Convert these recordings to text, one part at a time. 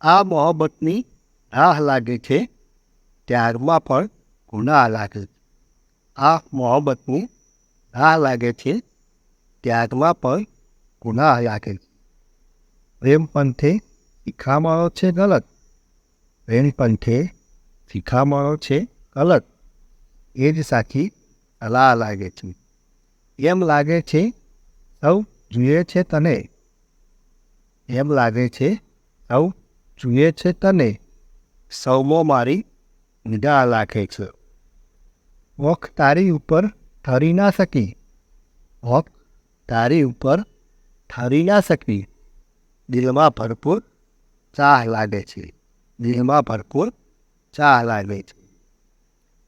આ મોહબ્બતની રાહ લાગે છે, ત્યારમાં પણ ગુનાહ લાગે છે. આ મોહબ્બતની રાહ લાગે છે, ત્યારમાં પણ ગુનાહ લાગે છે. પ્રેમ પંથે છે ગલત. પ્રેમ પંથે શિખામણો છે ગલત. એ જ સાચી સલાહ લાગે છે. એમ લાગે છે, સૌ જુએ છે તને. એમ લાગે છે, સૌ જુએ છે તને? સૌમાં મારી નિગાહ રાખે છે. વખ તારી ઉપર ઠરી ના શકી. વખ તારી ઉપર ઠરી ના શકી. દિલમાં ભરપૂર ચાહ લાગે છે. દિલમાં ભરપૂર ચાહ લાગે છે.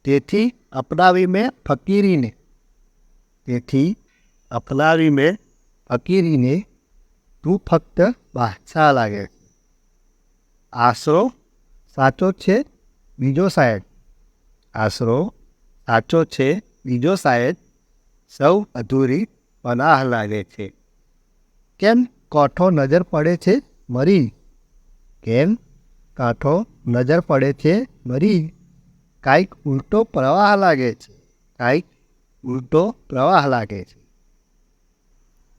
તેથી અપનાવી મેં ફકીરીને. તેથી અપનાવી મેં ફકીરીને. તું ફક્ત બાદશાહ લાગે છે. આશરો સાચો છે, બીજો સાહેબ આશરો સાચો છે, બીજો સાહેબ સૌ અધૂરી પનાહ લાગે છે. કેમ કોઠો નજર પડે છે, મરી? કેમ કાંઠો નજર પડે છે, મરી? કાંઈક ઉલટો પ્રવાહ લાગે છે, કાંઈક ઉલટો પ્રવાહ લાગે છે.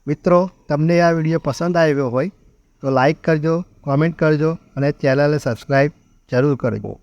મિત્રો, તમને આ વીડિયો પસંદ આવ્યો હોય તો લાઈક કરજો કોમેન્ટ કરજો અને ચેનલને સબસ્ક્રાઈબ જરૂર કરજો.